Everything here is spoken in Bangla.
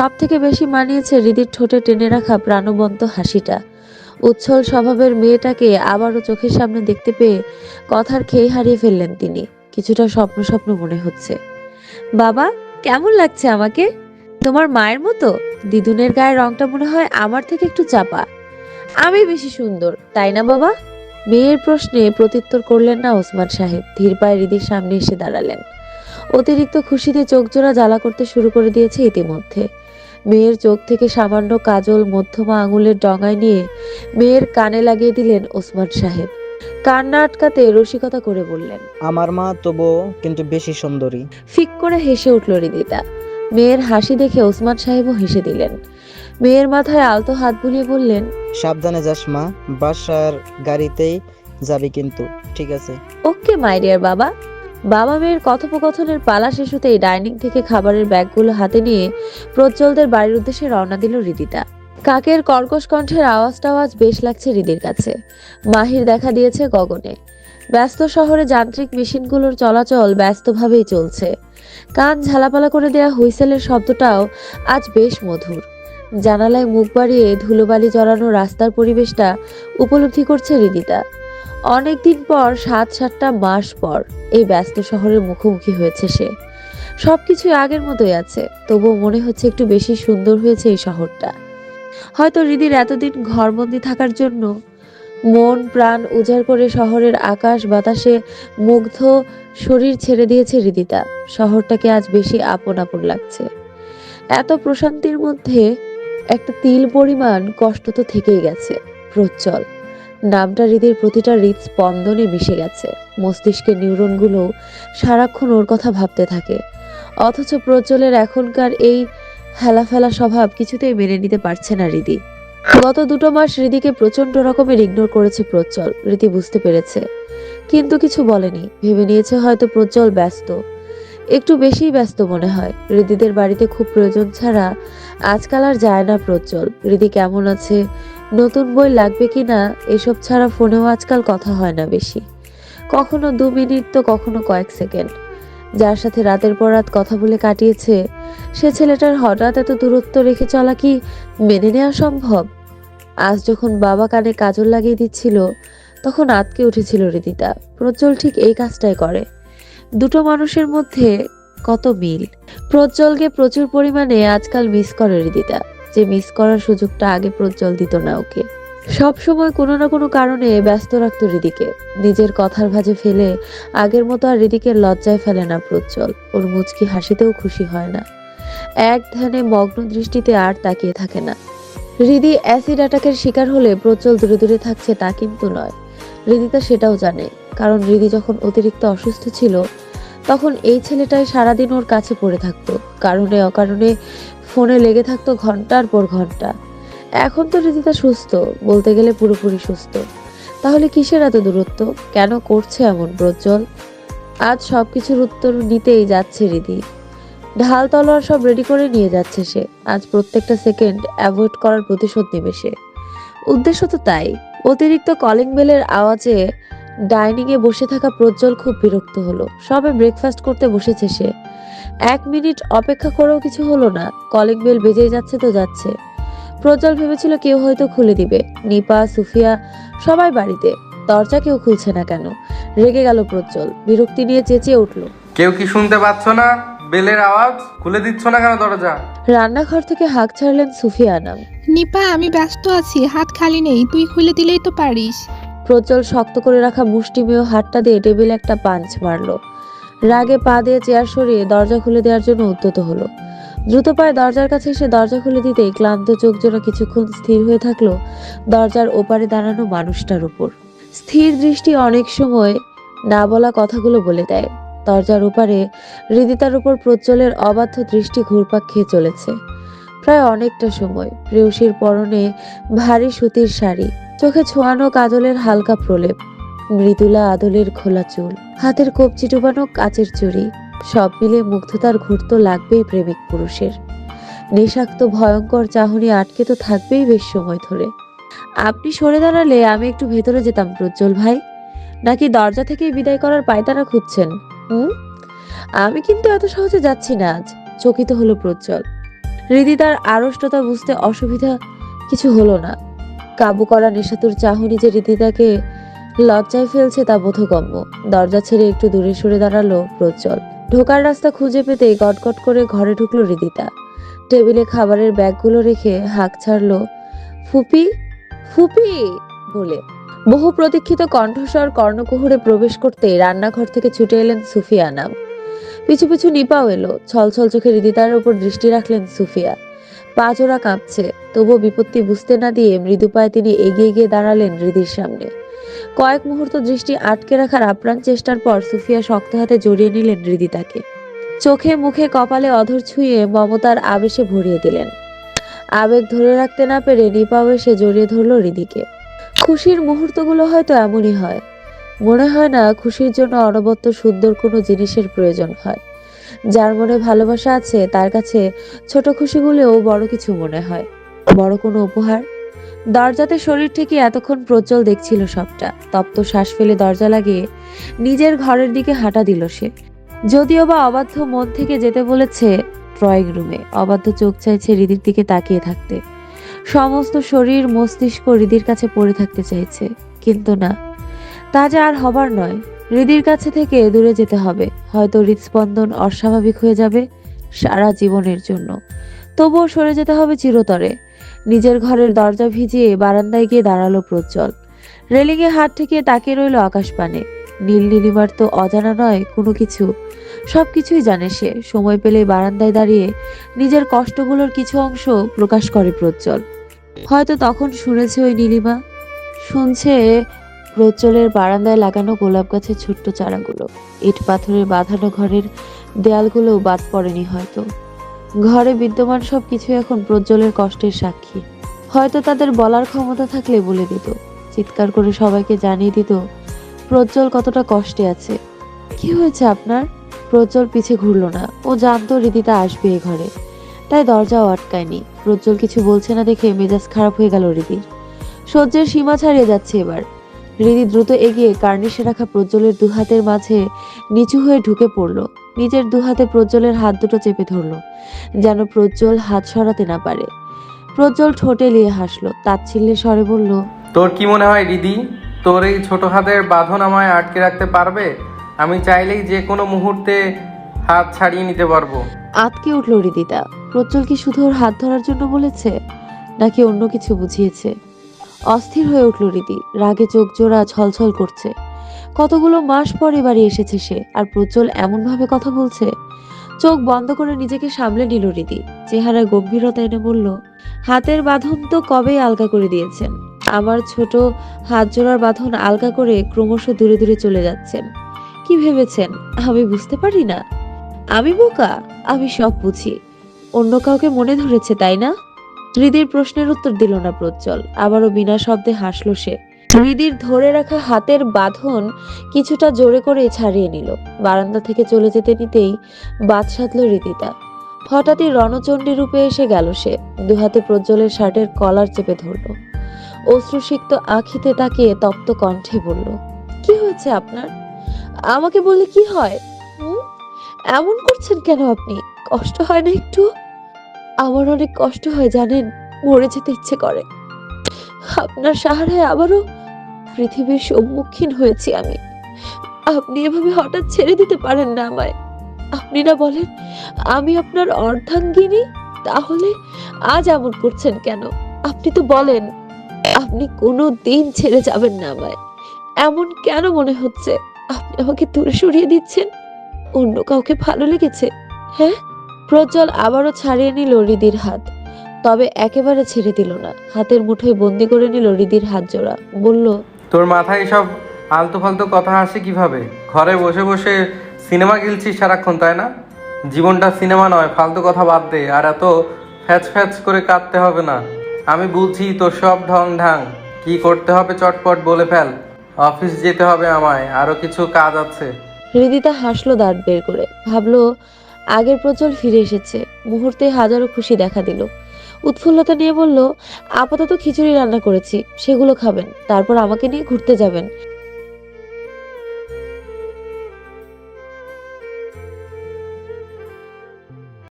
সব থেকে বেশি মানিয়েছে হৃদির ঠোঁটে টেনে রাখা প্রাণবন্ত হাসিটা। উচ্ছল স্বভাবের মেয়েটাকে আবারও চোখের সামনে দেখতে পেয়ে কথার খেয়ে হারিয়ে ফেললেন তিনি। কিছুটা স্বপ্ন স্বপ্ন মনে হচ্ছে। বাবা, কেমন লাগছে আমাকে? তোমার মায়ের মতো? দিদুনের গায়ের রংটা মনে হয় আমার থেকে একটু চাপা। আমি বেশি সুন্দর, তাই না বাবা? মেয়ের প্রশ্নে প্রত্যুত্তর করলেন না ওসমান সাহেব। ধীর পায়ে হৃদির সামনে এসে দাঁড়ালেন। অতিরিক্ত খুশিতে চোখ জোড়া জ্বালা করতে শুরু করে দিয়েছে ইতিমধ্যে। মেয়ের চোখ থেকে সামান্য কাজল মধ্যমা আঙুলের ডগায় নিয়ে মেয়ের কানে লাগিয়ে দিলেন ওসমান সাহেব। কান্না আটকাতে রসিকতা করে বললেন আমার মা তবুও কিন্তু বেশি সুন্দরী। ফিক করে হেসে উঠল হৃদিতা মেয়ের হাসি দেখে ওসমান সাহেবও হেসে দিলেন। মেয়ের মাথায় আলতো হাত বুলিয়ে বললেন সাবধানে যাস মা বাসার গাড়িতেই যাবি কিন্তু ঠিক আছে। ওকে মাই ডিয়ার বাবা। বাবা মেয়ের কথোপকথনের পালা শেষ হতেই ডাইনিং থেকে খাবারের ব্যাগগুলো হাতে নিয়ে প্রজ্জ্বলদের বাড়ির উদ্দেশ্যে রওনা দিল হৃদিতা কাকের কর্কশ কণ্ঠের আওয়াজ টাওয়াজ বেশ লাগছে হৃদির কাছে। মাহির দেখা দিয়েছে গগনে। ব্যস্ত শহরে যান্ত্রিক মেশিনগুলোর চলাচল ব্যস্তভাবেই চলছে। কান ঝালাপালা করে দেয়া হুইসেলের শব্দটাও আজ বেশ মধুর। জানালায় মুখ বাড়িয়ে ধুলোবালি জড়ানো রাস্তার পরিবেশটা উপলব্ধি করছে হৃদিতা অনেকদিন পর সাত সাতটা মাস পর এই ব্যস্ত শহরের মুখোমুখি হয়েছে সে। সবকিছু আগের মতোই আছে, তবুও মনে হচ্ছে একটু বেশি সুন্দর হয়েছে এই শহরটা। হয়তো হৃদির এতদিন ঘরবন্দি থাকার জন্য মন, প্রাণ উজাড় করে শহরের আকাশ বাতাসে মুগ্ধ শরীর ছেড়ে দিয়েছে হৃদিতা শহরটাকে আজ বেশি আপন আপন লাগছে। এত প্রশান্তির মধ্যে একটা তিল পরিমাণ কষ্ট তো থেকেই গেছে প্রচ্ছল নামটা হৃদির প্রতিটা হৃদ স্পন্দনে মিশে গেছে। মস্তিষ্কের নিউরনগুলো সারাক্ষণ ওর কথা ভাবতে থাকে। অথচ প্রজ্জ্বলের এখনকার এই হেলাফেলা স্বভাব কিছুতেই মেনে নিতে পারছে না হৃদি। গত দুটো মাস হৃদিকে প্রচণ্ড রকমের ইগনোর করেছে প্রজ্জ্বল রীতি বুঝতে পেরেছে। কিন্তু কিছু বলেনি। ভেবে নিয়েছে হয়তো প্রজ্জ্বল ব্যস্ত। একটু বেশিই ব্যস্ত মনে হয়। হৃদিদের বাড়িতে খুব প্রয়োজন ছাড়া আজকাল আর যায় না প্রজ্জ্বল। হৃদি কেমন আছে? নতুন বই লাগবে কি না, এসব ছাড়া ফোনেও আজকাল কথা হয় না বেশি। কখনো দু মিনিট তো কখনো কয়েক সেকেন্ড। যার সাথে রাতের পর রাত কথা বলে কাটিয়েছে, সে ছেলেটার হঠাৎ এত দূরত্ব রেখে চলা কি মেনে নেওয়া সম্ভব? আজ যখন বাবা কানে কাজল লাগিয়ে দিচ্ছিল, তখন আতকে উঠেছিল রিদিতা। প্রজ্জ্বল ঠিক এই কাজটাই করে। দুটো মানুষের মধ্যে কত মিল? প্রজ্জ্বলকে প্রচুর পরিমাণে আজকাল মিস করে রীতিতা যে মিস করার সুযোগটা আগে প্রজ্জ্বল দিত না ওকে। সব সময় কোনো না কোনো কারণে ব্যস্ত রাখতো হৃদিকে নিজের কথার ভাঁজে ফেলে আগের মতো আর হৃদিকের লজ্জায় ফেলে না প্রজ্জ্বল। ওর মুচকি হাসিতেও খুশি হয় না। এক ধ্যানে মগ্ন দৃষ্টিতে আর তাকিয়ে থাকে না। হৃদি অ্যাসিড অ্যাটাকের শিকার হলে প্রজ্জ্বল দূরে দূরে থাকছে তা কিন্তু নয়। হৃদিতা সেটাও জানে। কারণ হৃদি যখন অতিরিক্ত অসুস্থ ছিল, তখন এই ছেলেটাই সারাদিন ওর কাছে পড়ে থাকতো। কারণে অকারণে ফোনে লেগে থাকতো ঘণ্টার পর ঘণ্টা। এখন তো রীতিতা সুস্থ, বলতে গেলে পুরোপুরি সুস্থ। তাহলে কিসের এত দূরত্ব? কেন করছে এমন প্রজ্জ্বল? আজ সব কিছুর উত্তর নিতেই যাচ্ছে রীতি। ঢাল তলোয়ার সব রেডি করে নিয়ে যাচ্ছে সে। আজ প্রত্যেকটা সেকেন্ড অ্যাভয়েড করার প্রতিশোধ নেবে সে। উদ্দেশ্য তো তাই। অতিরিক্ত কলিং বেলের আওয়াজে ডাইনিং এ বসে থাকা প্রজ্জ্বল খুব বিরক্ত হলো। সবে ব্রেকফাস্ট করতে বসেছে সে। এক মিনিট অপেক্ষা করেও কিছু হলো না। কলিং বেল বেজেই যাচ্ছে তো যাচ্ছে। প্রজ্জ্বল ভেবেছিল কেউ হয়তো খুলে দিবে। নিপা সুফিয়া সবাই বাড়িতে। দরজা কেউ খুলছে না কেন? রেগে গেল প্রজ্জ্বল। বিরক্তি নিয়ে চেঁচিয়ে উঠল। কেউ কি শুনতে পাচ্ছ না? বেলের আওয়াজ? খুলে দিচ্ছ না কেন দরজা? রান্নাঘর থেকে হাঁক ছাড়লেন সুফিয়া নাম। নিপা আমি ব্যস্ত আছি। হাত খালি নেই। তুই খুলে দিলেই তো পারিস। প্রজ্জ্বল শক্ত করে রাখা মুষ্টিমেয় হাতটা দিয়ে টেবিলে একটা পাঞ্চ মারলো। রাগে পা দিয়ে চেয়ার সরিয়ে দরজা খুলে দেওয়ার জন্য উদ্যত হলো। দ্রুত পায়ে দরজার কাছে এসে দরজা খুলে দিতেই ক্লান্ত চোখ জোড়া কিছুক্ষণ স্থির হয়ে থাকল দরজার ওপারে দাঁড়ানো মানুষটার উপর। স্থির দৃষ্টি অনেক সময় না বলা কথাগুলো বলে দেয়। দরজার ওপারে হৃদিতার উপর প্রজ্জ্বলের অবাধ্য দৃষ্টি ঘুরপাক খেয়ে চলেছে। প্রায় অনেকটা সময়। প্রেয়সীর পরনে ভারী সুতির শাড়ি, চোখে ছোঁয়ানো কাজলের হালকা প্রলেপ, মৃদুলা আদলের খোলা চুল, হাতের কবজি ডুবানো কাচের চুড়ি, সব মিলে মুগ্ধতার ঘুরতো লাগবেই প্রেমিক পুরুষের। নেশাক্ত, ভয়ঙ্কর চাহনি আটকে তো থাকবেই বেশ সময় ধরে। আপনি সরে দাঁড়ালে আমি একটু ভেতরে যেতাম, প্রজ্জ্বল ভাই। নাকি দরজা থেকে বিদায় করার পায়তারা খুঁজছেন? হুম? আমি কিন্তু এত সহজে যাচ্ছি না আজ। চকিত হলো প্রজ্জ্বল। হৃদিতার আড়ষ্টতা বুঝতে অসুবিধা কিছু হলো না। কাবু করা নেশাতুর চাহনি যে হৃদিতাকে লজ্জায় ফেলছে তা বোধগম্য। দরজা ছেড়ে একটু দূরে সরে দাঁড়াল প্রজ্জ্বল। ঢোকার রাস্তা খুঁজে পেতে গটগট করে ঘরে ঢুকলো হৃদিতা টেবিলে খাবারের ব্যাগগুলো রেখে হাঁক ছাড়লো, ফুপি ফুপি! বলে। বহু প্রতীক্ষিত কণ্ঠস্বর কর্ণকুহরে প্রবেশ করতে রান্নাঘর থেকে ছুটে এলেন সুফিয়া নাম পিছু পিছু নিপাও এলো। ছলছল চোখে হৃদিতার উপর দৃষ্টি রাখলেন সুফিয়া। পা জোড়া কাঁপছে, তবুও বিপত্তি বুঝতে না দিয়ে মৃদু পায়ে তিনি এগিয়ে গিয়ে দাঁড়ালেন হৃদির সামনে। কয়েক মুহূর্ত দৃষ্টি আটকে রাখার আপ্রাণ চেষ্টার পর সুফিয়া শক্ত হাতে জড়িয়ে নিলেন হৃদিতাকে। চোখে মুখে কপালে অধর ছুঁয়ে মমতার আবেশে ভরিয়ে দিলেন। আবেগ ধরে রাখতে না পেরে নিপাও এসে জড়িয়ে ধরল হৃদিকে। খুশির মুহূর্তগুলো হয়তো এমনই হয়। মনে হয় না খুশির জন্য অনবদ্য সুন্দর কোনো জিনিসের প্রয়োজন হয়। যার মনে ভালোবাসা আছে, তার কাছে ছোট খুশিগুলোও বড় কিছু মনে হয়। বড় কোনো উপহার? দরজাতে শরীর থেকে এতক্ষণ প্রজ্জ্বল দেখছিল সবটা। তপ্ত শ্বাস ফেলে দরজা লাগিয়ে নিজের ঘরের দিকে হাঁটা দিল সে। যদিও বা অবাধ্য মন থেকে যেতে বলেছে ড্রয়িং রুমে, অবাধ্য চোখ চাইছে হৃদির দিকে তাকিয়ে থাকতে। সমস্ত শরীর মস্তিষ্ক হৃদির কাছে পড়ে থাকতে চাইছে, কিন্তু না। তা আর হবার নয়। হৃদির কাছে থেকে দূরে যেতে হবে। হয়তো হৃদস্পন্দন অস্বাভাবিক হয়ে যাবে সারা জীবনের জন্য। তবুও সরে যেতে হবে চিরতরে। নিজের ঘরের দরজা ভিজিয়ে বারান্দায় গিয়ে দাঁড়াল প্রজ্জ্বল। রেলিংয়ে হাত ঠেকিয়ে তাকিয়ে রইল আকাশ পানে নীল নীলিমার তো অজানা নয় কোনো কিছু। সবকিছুই জানে সে। সময় পেলে বারান্দায় দাঁড়িয়ে নিজের কষ্টগুলোর কিছু অংশ প্রকাশ করে প্রজ্জ্বল। হয়তো তখন শুনেছে ওই নীলিমা। শুনছে প্রজ্জ্বলের বারান্দায় লাগানো গোলাপ গাছের ছোট্ট চারাগুলো। ইট পাথরের বাঁধানো ঘরের দেয়ালগুলোও বাদ পড়েনি হয়তো। ঘরে বিদ্যমান সব কিছু এখন প্রজ্জ্বলের কষ্টের সাক্ষী। হয়তো তাদের বলার ক্ষমতা থাকলে বলে দিত। চিৎকার করে সবাইকে জানিয়ে দিত, প্রজ্জ্বল কতটা কষ্টে আছে। কি হয়েছে আপনার? প্রজ্জ্বল পিছে ঘুরলো না। ও জানতো রীতিতা আসবে এ ঘরে। তাই দরজাও আটকায়নি। প্রজ্জ্বল কিছু বলছে না দেখে মেজাজ খারাপ হয়ে গেল রীতির। সহ্যের সীমা ছাড়িয়ে যাচ্ছে এবার। হৃদি দ্রুত এগিয়ে কার্নিশে রাখা প্রজ্জ্বলের দুহাতের মাঝে নিচু হয়ে ঢুকে পড়ল। নিজের দুহাতে প্রজ্জ্বলের হাত দুটো চেপে ধরল যেন প্রজ্জ্বল হাত সরাতে না পারে। প্রজ্জ্বল ঠোঁটে লিয়ে হাসলো তাচ্ছিল্যে স্বরে বলল তোর কি মনে হয় দিদি তোর এই ছোট হাতের বাঁধন আমায় আটকে রাখতে পারবে? আমি চাইলেই যে কোনো মুহূর্তে হাত ছাড়িয়ে নিতে পারব। আতকে উঠল হৃদিতা প্রজ্জ্বল কি শুধু ওর হাত ধরার জন্য বলেছে নাকি অন্য কিছু বুঝিয়েছে? অস্থির হয়ে উঠল রীতি। রাগে চোখ জোড়া ছলছল করছে। কতগুলো মাস পরে বাড়ি এসেছে সে, আর প্রজ্জ্বল এমন ভাবে কথা বলছে? চোখ বন্ধ করে নিজেকে সামলে নিল রীতি। চেহারায় গম্ভীরতা এনে বলল, হাতের বাঁধন তো কবেই আলগা করে দিয়েছেন। আমার ছোট হাত জোড়ার বাঁধন আলগা করে ক্রমশ দূরে দূরে চলে যাচ্ছেন। কি ভেবেছেন? আমি বুঝতে পারি না। আমি বোকা? আমি সব বুঝি। অন্য কাউকে মনে ধরেছে, তাই না? হৃদির প্রশ্নের উত্তর দিল না প্রজ্জ্বল। আবারও বিনা শব্দে হাসলো সে। হৃদির ধরে রাখা হাতের বাঁধন কিছুটা জোরে করে ছাড়িয়ে নিল। বারান্দা থেকে চলে যেতে নিতেই বাদ সাধল হৃদিতা হঠাৎই রণচণ্ডী রূপে এসে গেল সে। দুহাতে প্রজ্জ্বলের শার্টের কলার চেপে ধরল। অশ্রুসিক্ত আখিতে তাকিয়ে তপ্ত কণ্ঠে বলল, কি হয়েছে আপনার? আমাকে বললে কি হয়? এমন করছেন কেন আপনি? কষ্ট হয় না একটু? আমার অনেক কষ্ট হয়, জানেন? মরে যেতে ইচ্ছে করে। আপনার সাহারায় আবারও পৃথিবীর সম্মুখীন হয়েছি আমি। আপনি এভাবে হঠাৎ ছেড়ে দিতে পারেন না আমায়। আপনি না বলেন, আমি আপনার অর্ধাঙ্গিনী? তাহলে আজ এমন করছেন কেন? আপনি তো বলেন, আপনি কোনো দিন ছেড়ে যাবেন না আমায়। এমন কেন মনে হচ্ছে? আপনি আমাকে দূরে সরিয়ে দিচ্ছেন? অন্য কাউকে ভালো লেগেছে হ্যাঁ? প্রজ্জ্বল আবারও ছাড়িয়ে নিল হৃদির হাত। তবে একেবারে ছেড়ে দিল না। হাতের মুঠোয় বন্দি করে নিল হৃদির হাত জোড়া। বলল তোর মাথায় সব আলতু ফালতু কথা আসে কীভাবে? ঘরে বসে বসে সিনেমা গিলছিস সারাক্ষণ তাই না? জীবনটা সিনেমা নয় ফালতু কথা বাদ দে। আর এত ফ্যাচ ফ্যাচ করে কাঁদতে হবে না। আমি বুঝি তোর সব ঢং ঢাং কি করতে হবে চটপট বলে ফেল। অফিস যেতে হবে আমায়। আরও কিছু কাজ আছে। হৃদিতা হাসলো দাঁত বের করে। ভাবলো আগের প্রচল ফিরে এসেছে। মুহূর্তে হাজারো খুশি দেখা দিল। উৎফুল্লতা নিয়ে বলল, আপাতত খিচুড়ি রান্না করেছি, সেগুলো খাবেন, তারপর আমাকে নিয়ে ঘুরতে যাবেন।